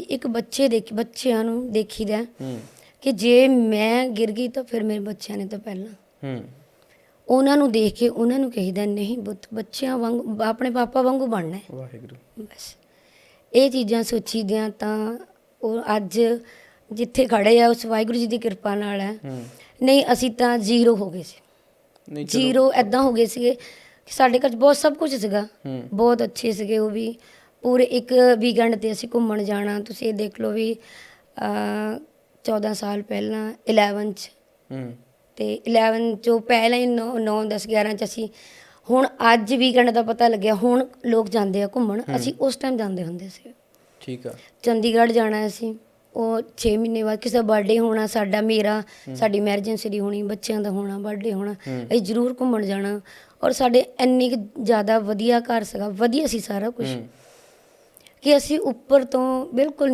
ਇੱਕ ਬੱਚੇ ਦੇਖ ਬੱਚਿਆਂ ਨੂੰ ਦੇਖੀਦਾ ਹੂੰ ਕਿ ਜੇ ਮੈਂ ਗਿਰ ਗਈ ਤਾਂ ਫਿਰ ਮੇਰੇ ਬੱਚਿਆਂ ਨੇ ਤਾਂ ਪਹਿਲਾਂ। ਹੂੰ। ਉਹਨਾਂ ਨੂੰ ਦੇਖ ਕੇ ਉਹਨਾਂ ਨੂੰ ਕਹੀਦਾ ਨਹੀਂ ਪੁੱਤ ਬੱਚਿਆਂ ਵਾਂਗ ਆਪਣੇ ਪਾਪਾ ਵਾਂਗੂ ਬਣਨਾ ਹੈ। ਵਾਹਿਗੁਰੂ। ਬਸ। ਇਹ ਚੀਜ਼ਾਂ ਸੋਚੀਦੀਆਂ ਤਾਂ ਉਹ ਅੱਜ ਜਿੱਥੇ ਖੜੇ ਆ ਉਸ ਵਾਹਿਗੁਰੂ ਜੀ ਦੀ ਕਿਰਪਾ ਨਾਲ ਹੈ। ਨਹੀਂ ਅਸੀਂ ਤਾਂ ਜ਼ੀਰੋ ਹੋ ਗਏ ਸੀ। ਜ਼ੀਰੋ ਐਦਾਂ ਹੋ ਗਏ ਸੀਗੇ ਕਿ ਸਾਡੇ ਘਰ ਬਹੁਤ ਸਭ ਕੁਝ ਸੀਗਾ। ਬਹੁਤ ਅੱਛੇ ਸੀਗੇ ਉਹ ਵੀ ਪੂਰੇ ਇੱਕ ਵੀਕਐਂਡ ਤੇ ਅਸੀਂ ਘੁੰਮਣ ਜਾਣਾ ਤੁਸੀਂ ਇਹ ਦੇਖ ਲਓ ਵੀ ਅ 14 ਸਾਲ ਪਹਿਲਾਂ 11 ਚ। ਹੂੰ। ਤੇ 11 ਚੋਂ ਪਹਿਲਾਂ ਹੀ 9 9 10 11 ਚ ਅਸੀਂ ਹੁਣ ਅੱਜ ਵੀਕਐਂਡ ਦਾ ਪਤਾ ਲੱਗਿਆ ਹੁਣ ਲੋਕ ਜਾਂਦੇ ਆ ਘੁੰਮਣ ਅਸੀਂ ਉਸ ਟਾਈਮ ਜਾਂਦੇ ਹੁੰਦੇ ਸੀ ਠੀਕ ਆ। ਚੰਡੀਗੜ੍ਹ ਜਾਣਾ ਅਸੀਂ ਉਹ 6 ਮਹੀਨੇ ਬਾਅਦ ਕਿਸੇ ਦਾ ਬਰਥਡੇ ਹੋਣਾ ਸਾਡਾ ਮੇਰਾ ਸਾਡੀ ਮੈਰਿਜ ਦੀ ਹੋਣੀ ਬੱਚਿਆਂ ਦਾ ਹੋਣਾ ਬਰਥਡੇ ਹੋਣਾ। ਅਸੀਂ ਜ਼ਰੂਰ ਘੁੰਮਣ ਜਾਣਾ। ਔਰ ਸਾਡੇ ਇੰਨੀ ਕੁ ਜ਼ਿਆਦਾ ਵਧੀਆ ਘਰ ਸੀਗਾ ਵਧੀਆ ਸੀ ਸਾਰਾ ਕੁਝ ਹੂੰ। ਕਿ ਅਸੀਂ ਉੱਪਰ ਤੋਂ ਬਿਲਕੁਲ